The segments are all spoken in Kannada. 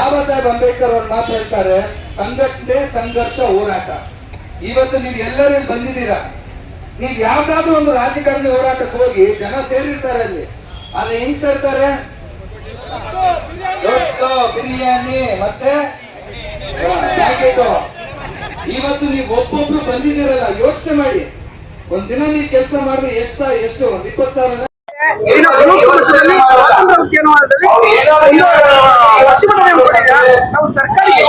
ಬಾಬಾ ಸಾಹೇಬ್ ಅಂಬೇಡ್ಕರ್ ಅವ್ರು ಮಾತು ಹೇಳ್ತಾರೆ ಸಂಘಟನೆ ಸಂಘರ್ಷ ಹೋರಾಟ. ಇವತ್ತು ನೀವು ಎಲ್ಲರೂ ಬಂದಿದ್ದೀರಾ? ನೀವು ಯಾವ್ದಾದ್ರು ಒಂದು ರಾಜಕಾರಣಿ ಹೋರಾಟಕ್ಕೆ ಹೋಗಿ ಜನ ಸೇರಿರ್ತಾರೆ ಅಲ್ಲಿ. ಅಲ್ಲಿ ಹೆಂಗ್ ಸೇರ್ತಾರೆ? ಬಿರಿಯಾನಿ ಮತ್ತೆ ಇವತ್ತು ನೀವು ಒಬ್ಬೊಬ್ರು ಬಂದಿದ್ದೀರಲ್ಲ ಯೋಚನೆ ಮಾಡಿ. ಒಂದ್ ದಿನ ನೀವು ಕೆಲಸ ಮಾಡಿದ್ರೆ ಎಷ್ಟ ಎಷ್ಟು? ಒಂದ್ ಇಪ್ಪತ್ತು ಸಾವಿರ? ನಾವು ಸರ್ಕಾರಕ್ಕೆ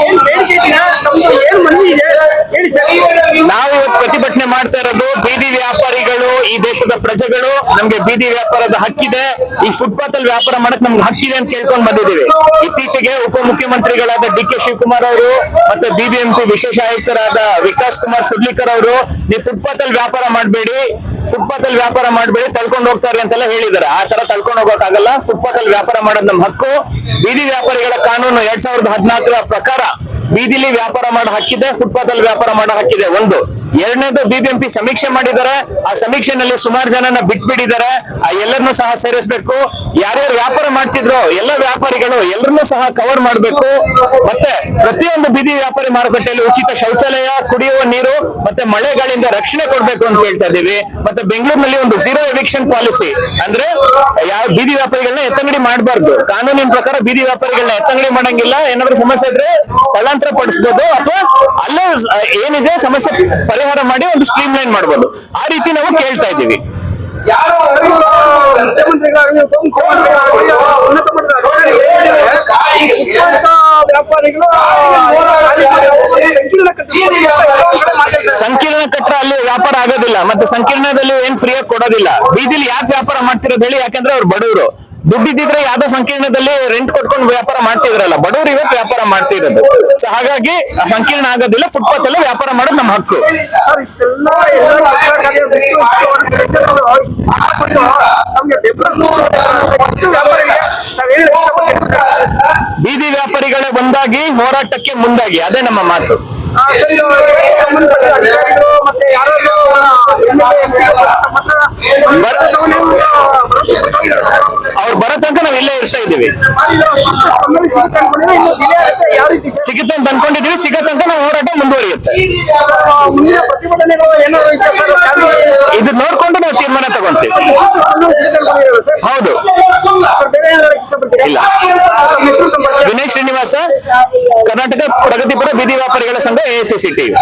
ಪ್ರತಿಭಟನೆ ಮಾಡ್ತಾ ಇರೋದು ಬೀದಿ ವ್ಯಾಪಾರಿಗಳು, ಈ ದೇಶದ ಪ್ರಜೆಗಳು. ನಮ್ಗೆ ಬೀದಿ ವ್ಯಾಪಾರದ ಹಕ್ಕಿದೆ. ಈ ಫುಟ್ಪಾತ್ ಅಲ್ಲಿ ವ್ಯಾಪಾರ ಮಾಡಕ್ ನಮ್ಗೆ ಹಕ್ಕಿದೆ ಅಂತ ಕೇಳ್ಕೊಂಡ್ ಬಂದಿದ್ದೀವಿ. ಇತ್ತೀಚೆಗೆ ಉಪಮುಖ್ಯಮಂತ್ರಿಗಳಾದ ಡಿ ಕೆ ಶಿವಕುಮಾರ್ ಅವರು ಮತ್ತೆ ಬಿಬಿಎಂಪಿ ವಿಶೇಷ ಆಯುಕ್ತರಾದ ವಿಕಾಸ್ ಕುಮಾರ್ ಸುರ್ಲಿಕರ್ ಅವರು, ನೀವು ಫುಟ್ಪಾತ್ ಅಲ್ಲಿ ವ್ಯಾಪಾರ ಮಾಡಬೇಡಿ. ಫುಟ್ಪಾತ್ ಅಲ್ಲಿ ವ್ಯಾಪಾರ ಮಾಡಬೇಡಿ ತಳ್ಕೊಂಡು ಹೋಗ್ತಾರೆ ಅಂತೆಲ್ಲ ಹೇಳಿದ್ದಾರೆ. ಆ ತರ ತಳ್ಕೊಂಡು ಹೋಗೋಕ್ಕಾಗಲ್ಲ. ಫುಟ್ಪಾತ್ ಅಲ್ಲಿ ವ್ಯಾಪಾರ ಮಾಡೋದು ನಮ್ಮ ಹಕ್ಕು. ಬೀದಿ ವ್ಯಾಪಾರಿಗಳ ಕಾನೂನು ಎರಡ್ ಸಾವಿರದ ಹದಿನಾಲ್ಕರ ಪ್ರಕಾರ ಬೀದಿಲಿ ವ್ಯಾಪಾರ ಮಾಡೋ ಹಕ್ಕಿದೆ ಫುಟ್ಪಾತ್ ಅಲ್ಲಿ ವ್ಯಾಪಾರ ಮಾಡೋ ಹಕ್ಕಿದೆ ಒಂದು. ಎರಡನೇದು ಬಿಬಿಎಂಪಿ ಸಮೀಕ್ಷೆ ಮಾಡಿದ್ದಾರೆ. ಆ ಸಮೀಕ್ಷೆನಲ್ಲಿ ಸುಮಾರು ಜನನ ಬಿಟ್ಬಿಟ್ಟಿದ್ದಾರೆ. ಆ ಎಲ್ಲರನ್ನೂ ಸಹ ಸೇರಿಸಬೇಕು. ಯಾರ್ಯಾರು ವ್ಯಾಪಾರ ಮಾಡ್ತಿದ್ರು ಎಲ್ಲ ವ್ಯಾಪಾರಿಗಳು ಎಲ್ಲರನ್ನೂ ಸಹ ಕವರ್ ಮಾಡಬೇಕು. ಮತ್ತೆ ಪ್ರತಿಯೊಂದು ಬೀದಿ ವ್ಯಾಪಾರಿ ಮಾರುಕಟ್ಟೆಯಲ್ಲಿ ಉಚಿತ ಶೌಚಾಲಯ, ಕುಡಿಯುವ ನೀರು, ಮತ್ತೆ ಮಳೆಗಳಿಂದ ರಕ್ಷಣೆ ಕೊಡ್ಬೇಕು ಅಂತ ಹೇಳ್ತಾ ಇದ್ದೀವಿ. ಮತ್ತೆ ಬೆಂಗಳೂರಿನಲ್ಲಿ ಒಂದು ಝೀರೋ ಎವಿಕ್ಷನ್ ಪಾಲಿಸಿ ಅಂದ್ರೆ ಯಾವ ಬೀದಿ ವ್ಯಾಪಾರಿಗಳನ್ನ ಎತ್ತಂಗಡಿ ಮಾಡಬಾರ್ದು. ಕಾನೂನಿನ ಪ್ರಕಾರ ಬೀದಿ ವ್ಯಾಪಾರಿಗಳನ್ನ ಎತ್ತಂಗಡಿ ಮಾಡಂಗಿಲ್ಲ. ಏನಾದ್ರೂ ಸಮಸ್ಯೆ ಇದ್ರೆ ಸ್ಥಳಾಂತರ ಪಡಿಸಬಹುದು ಅಥವಾ ಅಲ್ಲೇ ಏನಿದೆ ಸಮಸ್ಯೆ ಪರಿಹಾರ ಮಾಡಿ ಒಂದು ಸ್ಟ್ರೀಮ್ ಲೈನ್ ಮಾಡಬಹುದು ಆ ರೀತಿ ನಾವು ಕೇಳ್ತಾ ಇದ್ದೀವಿ. ಯಾರೋ ಮುಖ್ಯಮಂತ್ರಿಗಳಾಗಲಿ ಉಪಮುಖ್ಯಮಂತ್ರಿಗಳಾಗಲಿ ಉನ್ನತ ಮಟ್ಟದ ಉನ್ನತ ವ್ಯಾಪಾರಿಗಳು ಸಂಕೀರ್ಣ ಕಟ್ಟಡ ಅಲ್ಲಿ ವ್ಯಾಪಾರ ಆಗೋದಿಲ್ಲ ಮತ್ತೆ ಸಂಕೀರ್ಣದಲ್ಲಿ ಏನ್ ಫ್ರೀಯಾಗಿ ಕೊಡೋದಿಲ್ಲ. ಬೀದಿಲಿ ಯಾಕೆ ವ್ಯಾಪಾರ ಮಾಡ್ತಿರೋದು ಹೇಳಿ ಯಾಕಂದ್ರೆ ಅವ್ರು ಬಡವರು. ದುಡ್ಡಿದ್ರೆ ಯಾವ್ದೋ ಸಂಕೀರ್ಣದಲ್ಲಿ ರೆಂಟ್ ಕೊಟ್ಕೊಂಡು ವ್ಯಾಪಾರ ಮಾಡ್ತಿದ್ರಲ್ಲ ಬಡವರು ಇವತ್ತು ವ್ಯಾಪಾರ ಮಾಡ್ತಿರೋದು ಸೊ ಹಾಗಾಗಿ ಸಂಕೀರ್ಣ ಆಗೋದಿಲ್ಲ ಫುಟ್ಪಾತ್ ಅಲ್ಲಿ ವ್ಯಾಪಾರ ಮಾಡೋದು ನಮ್ಮ ಹಕ್ಕು ಬೀದಿ ವ್ಯಾಪಾರಿಗಳೇ ಒಂದಾಗಿ ಹೋರಾಟಕ್ಕೆ ಮುಂದಾಗಿ ಅದೇ ನಮ್ಮ ಮಾತು ಮತ್ತೆ ಸ್ಪಂದನೆ ಸಿಗುತ್ತೆ ಅಂತ ಸರ್? ಸಿಗುತ್ತೆ ಅಂತ ಅನ್ಕೊಂಡಿದೀವಿ ನಾವು ಹೋರಾಟ ಮುಂದುವರಿಯುತ್ತೆ ಇದು ನೋಡ್ಕೊಂಡು ನಾವು ತೀರ್ಮಾನ ತಗೊಂತೀವಿ? ಹೌದು? ಇಲ್ಲ. ವಿನಯ್ ಶ್ರೀನಿವಾಸ, ಕರ್ನಾಟಕ ಪ್ರಗತಿಪರ ಬೀದಿ ವ್ಯಾಪಾರಿಗಳ ಸಂಘ ಎಸಿಸಿ ಟಿವಿ